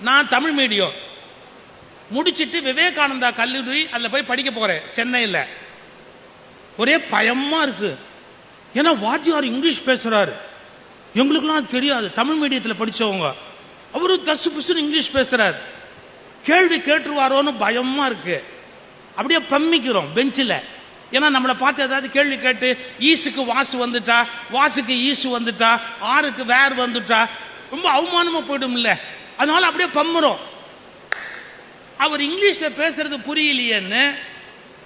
நான் தமிழ் மீடியம். முடிச்சிட்டு விவேகானந்தா கல்லூரி அதில் போய் படிக்க போகிறேன் சென்னையில். ஒரே பயமா இருக்கு. ஏன்னா வாத்தியார் இங்கிலீஷ் பேசுறாரு. எங்களுக்குலாம் தெரியாது. தமிழ் மீடியத்தில் படிச்சவங்க. அவரு தசு புசுன்னு இங்கிலீஷ் பேசுறாரு. கேள்வி கேட்டுருவாரோன்னு பயமா இருக்கு. அப்படியே பம்மிக்கிறோம் பெஞ்சில். ஏன்னா நம்மளை பார்த்து ஏதாவது கேள்வி கேட்டு ஈசுக்கு வாசு வந்துட்டா வாசுக்கு ஈசு வந்துட்டா ஆறுக்கு வேர் வந்துட்டா ரொம்ப அவமானமா போயிடும்ல. அதனால அப்படியே பம்முறோம். அவர் இங்கிலீஷில் பேசுறது புரியலையேன்னு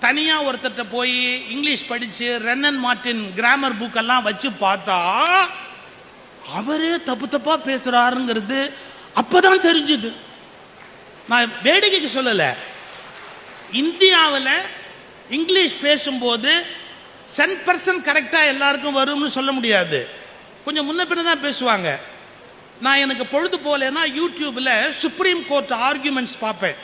தனியாக ஒருத்தர்கிட்ட போய் இங்கிலீஷ் படித்து ரென்னன் மார்ட்டின் கிராமர் புக்கெல்லாம் வச்சு பார்த்தா அவரே தப்பு தப்பா பேசுறாருங்கிறது அப்பதான் தெரிஞ்சுது. நான் வேடிக்கைக்கு சொல்லலை. இந்தியாவில் இங்கிலீஷ் பேசும்போது சென் பர்சன்ட் கரெக்டாக எல்லாருக்கும் வரும்னு சொல்ல முடியாது. கொஞ்சம் முன்ன பின்ன தான் பேசுவாங்க. நான் எனக்கு பொழுது போலேன்னா யூடியூப்பில் சுப்ரீம் கோர்ட் ஆர்கியூமெண்ட்ஸ் பார்ப்பேன்.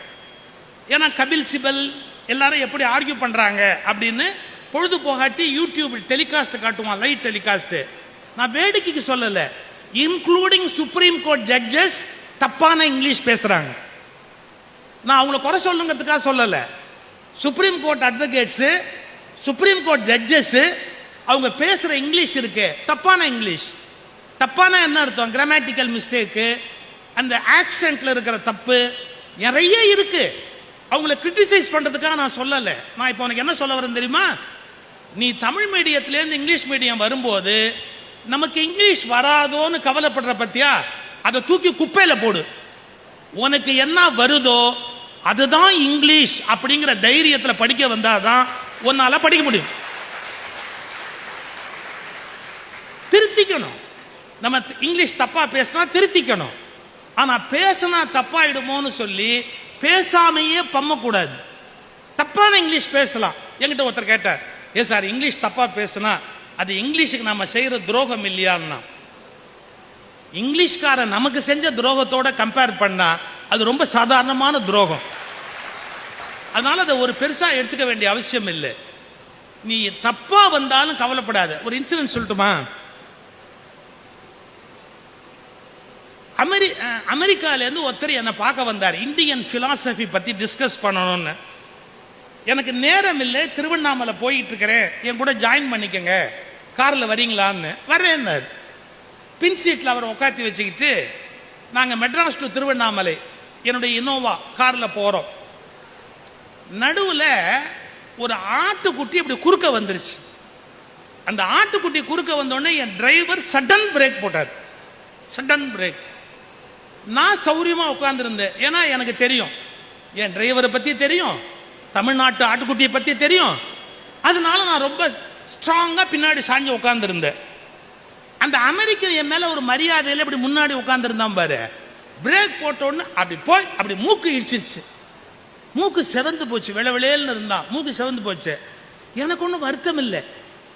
ஏன்னா கபில் சிபல் எல்லாரும் எப்படி ஆர்கியூ பண்ணுறாங்க அப்படின்னு பொழுது போகாட்டி யூடியூப் டெலிகாஸ்ட் காட்டுவான் லைட் டெலிகாஸ்ட்டு நான் வேடிக்கைக்கு சொல்லலை. இன்க்ளூடிங் சுப்ரீம் கோர்ட் ஜட்ஜஸ் தப்பான இங்கிலீஷ் பேசுகிறாங்க நான் அவங்கள குறை சொல்லுங்கிறதுக்காக சொல்லலை. Supreme court advocates supreme court judges அவங்க பேசுகிற இங்கிலீஷ் இருக்கு. தப்பான இங்கிலீஷ். தப்பான என்ன அர்த்தம்? கிராமட்டிக்கல் மிஸ்டேக்கு அந்த ஆக்சென்ட்ல இருக்கிற தப்பு நிறைய இருக்கு. அவங்கள கிரிட்டிசைஸ் பண்றதுக்காக நான் சொல்லலை. நான் இப்போ உனக்கு என்ன சொல்ல வரேன் தெரியுமா? நீ தமிழ் மீடியத்திலேருந்து இங்கிலீஷ் மீடியம் வரும்போது நமக்கு இங்கிலீஷ் வராதோன்னு கவலைப்படுற பத்தியா? அதை தூக்கி குப்பையில போடு. உனக்கு என்ன வருதோ அதுதான் இங்கிலீஷ் அப்படிங்கிற தைரியத்தில் படிக்க வந்தாதான் உன்னால படிக்க முடியும். திருத்திக்கணும். நம்ம இங்கிலீஷ் தப்பா பேசினா திருத்திக்கணும். ஆனா பேசினா தப்பாயிடுமோன்னு சொல்லி பேசாமையே பம்மக்கூடாது. தப்பான இங்கிலீஷ் பேசலாம். என்கிட்ட ஒருத்தர் கேட்டார் ஏ சார் இங்கிலீஷ் தப்பா பேசினா அது இங்கிலீஷுக்கு நம்ம செய்யற துரோகம் இல்லையான்னா? இங்கிலீஷ்காரன் நமக்கு செஞ்ச துரோகத்தோட கம்பேர் பண்ணா அது ரொம்ப சாதாரணமான துரோகம். அதனால அதை ஒரு பெருசா எடுத்துக்க வேண்டிய அவசியம் இல்லை. நீ தப்பா வந்தாலும் கவலைப்படாத. ஒரு இன்சிடென்ட் சொல்லட்டுமா? அமெரி அமெரிக்காலேருந்து ஒருத்தர் என்னை பார்க்க வந்தார். இந்தியன் ஃபிலாசபி பற்றி டிஸ்கஸ் பண்ணணும்னு. எனக்கு நேரம் இல்லை திருவண்ணாமலை போயிட்டு இருக்கிறேன் என் கூட ஜாயின் பண்ணிக்கங்க. காரில் வரீங்களான்னு. வரேன்னார். பின் சீட்டில் அவரை உட்காத்தி வச்சுக்கிட்டு நாங்கள் மெட்ராஸ் டு திருவண்ணாமலை. என்னுடைய இனோவா காரில் போகிறோம் நடுவில் ஒரு ஆட்டுக்குட்டி இப்படி குறுக்க வந்துருச்சு. அந்த ஆட்டுக்குட்டி குறுக்க வந்தோடனே என் டிரைவர் சடன் பிரேக் போட்டார். சடன் பிரேக் நான் சௌரியமாக உட்காந்துருந்தேன் ஏன்னா எனக்கு தெரியும். என் டிரைவரை பற்றி தெரியும். தமிழ்நாட்டு ஆட்டுக்குட்டியை பற்றி தெரியும். அதனால நான் ரொம்ப ஸ்ட்ராங்காக பின்னாடி சாஞ்சு உட்காந்துருந்தேன் அந்த அமெரிக்கன் என் மேல ஒரு மரியாதையில் இப்படி முன்னாடி உட்கார்ந்துருந்தான் பாரு. பிரேக் போட்டோன்னு அப்படி போய் அப்படி மூக்கு இடிச்சிருச்சு. மூக்கு செவந்து போச்சு. வெள விளையல்னு இருந்தான். மூக்கு செவந்து போச்சு. எனக்கு ஒன்றும் வருத்தம் இல்லை.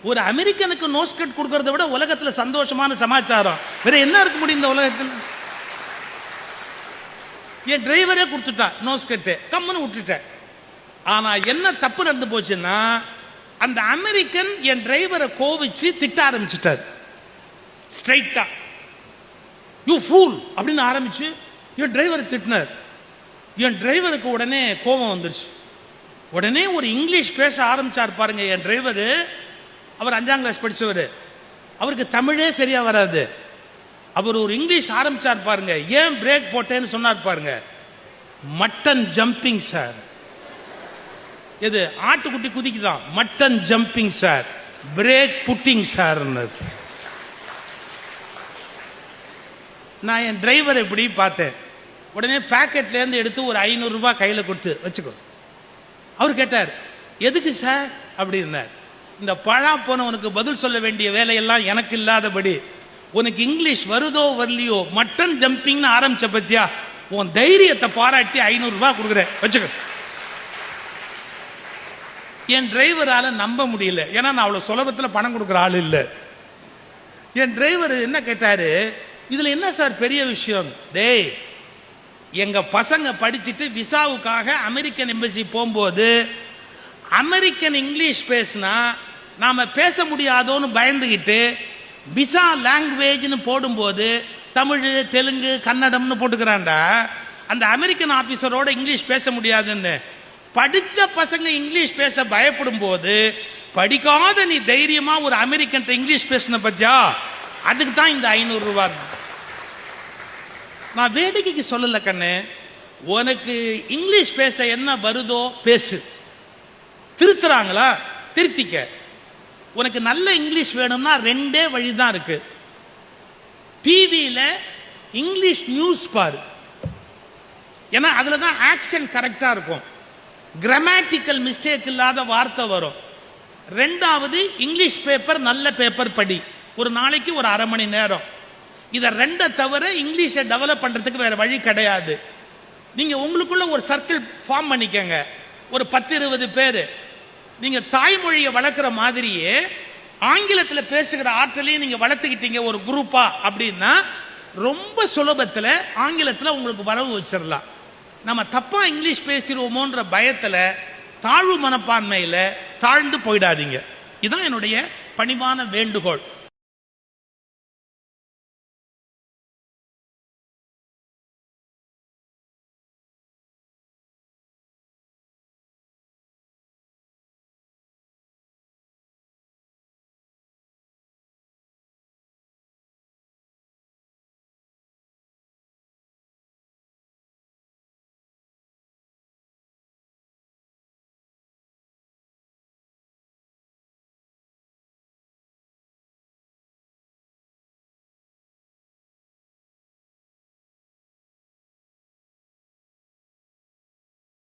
ஒரு அமெரிக்கனுக்கு நோஸ்கட் கொடுக்கறத விட உலகத்தில் சந்தோஷமான சமாச்சாரம். வேற என்ன இருக்க முடியும் இந்த உலகத்தில்? என் டிரைவரே கொடுத்துட்டான் நோஸ் கட்டு கம்முன்னு விட்டுட்டேன். ஆனா என்ன தப்பு நடந்து போச்சுன்னா அந்த அமெரிக்கன் என் டிரைவரை கோவிச்சு திட்ட ஆரம்பிச்சிட்டார். ஸ்ட்ரைட்டா யூ ஃபூல் அப்படின்னு ஆரம்பிச்சு என் டிரைவரை திட்டினார். என் டிரைவருக்கு உடனே கோபம் வந்துருச்சு. உடனே ஒரு இங்கிலீஷ் பேச ஆரம்பிச்சார் பாருங்க என் டிரைவரு. அவர் அஞ்சாம் கிளாஸ் படித்தவர் அவருக்கு தமிழே சரியா வராது. அவர் ஒரு இங்கிலீஷ் ஆரம்பிச்சார் பாருங்க. ஏன் பிரேக் போட்டேன்னு சொன்னார் பாருங்க. மட்டன் ஜம்பிங் சார் எது ஆட்டுக்குட்டி குதிக்குதான் mutton jumping sir brake putting சார்ன்னு நான் என் டிரைவரை இப்படி பார்த்தேன். உடனே பாக்கெட்லேருந்து எடுத்து ஒரு ஐநூறுரூபா கையில் கொடுத்து வச்சுக்கோ. அவர் கேட்டார் எதுக்கு சார் அப்படின்னார். இந்த பழா போனவனுக்கு பதில் சொல்ல வேண்டிய வேலையெல்லாம் எனக்கு இல்லாதபடி உனக்கு இங்கிலீஷ் வருதோ வரலையோ மட்டன் ஜம்பிங்னு ஆரம்பிச்ச பத்தியா? உன் தைரியத்தை பாராட்டி ஐநூறுரூவா கொடுக்குறேன். வச்சுக்க. என் டிரைவரால் நம்ப முடியல. ஏன்னா நான் அவ்வளோ சுலபத்தில் பணம் கொடுக்குற ஆள் இல்லை. என் டிரைவர் என்ன கேட்டார்? இதில் என்ன சார் பெரிய விஷயம்? டேய் எங்கள் பசங்க படிச்சுட்டு விசாவுக்காக அமெரிக்கன் எம்பசி போகும்போது அமெரிக்கன் இங்கிலீஷ் பேசினா நாம் பேச முடியாதோன்னு பயந்துக்கிட்டு விசா லாங்குவேஜ்னு போடும்போது தமிழ் தெலுங்கு கன்னடம்னு போட்டுக்கிறான்டா. அந்த அமெரிக்கன் ஆபீசரோட இங்கிலீஷ் பேச முடியாதுன்னு. படித்த பசங்க இங்கிலீஷ் பேச பயப்படும் போது படிக்காத நீ தைரியமா ஒரு அமெரிக்கன் இங்கிலீஷ் பேசின பத்தியா? அதுக்கு தான் இந்த ஐநூறு நான் வேடிக்கைக்கு சொல்லல கண்ணு. உனக்கு இங்கிலீஷ் பேச என்ன வருதோ பேசு. திருத்துறாங்களா? திருத்திக்க. உனக்கு நல்ல இங்கிலீஷ் வேணும்னா ரெண்டே வழி தான் இருக்கு. டிவியில இங்கிலீஷ் நியூஸ் பாரு. ஏன்னா அதுல தான் ஆக்சன் கரெக்டா இருக்கும். கிராமட்டிக்கல் மிஸ்டேக் இல்லாத வார்த்தை வரும். ரெண்டாவது இங்கிலீஷ் பேப்பர் நல்ல பேப்பர் படி. ஒரு நாளைக்கு ஒரு அரை மணி நேரம். இதை ரெண்டை தவிர இங்கிலீஷை டெவலப் பண்றதுக்கு வேற வழி கிடையாது. நீங்க உங்களுக்குள்ள ஒரு சர்க்கிள் ஃபார்ம் பண்ணிக்கங்க. ஒரு பத்து இருபது பேர். நீங்க தாய்மொழியை வளர்க்குற மாதிரியே ஆங்கிலத்தில் பேசுகிற ஆற்றலையும் நீங்க வளர்த்துக்கிட்டீங்க ஒரு குரூப்பா அப்படின்னா ரொம்ப சுலபத்தில் ஆங்கிலத்தில் உங்களுக்கு வரவு வச்சிடலாம் நம்ம தப்பா இங்கிலீஷ் பேசிடுவோமோன்ற பயத்தில் தாழ்வு மனப்பான்மையில் தாழ்ந்து போயிடாதீங்க. இதுதான் என்னுடைய பணிவான வேண்டுகோள்.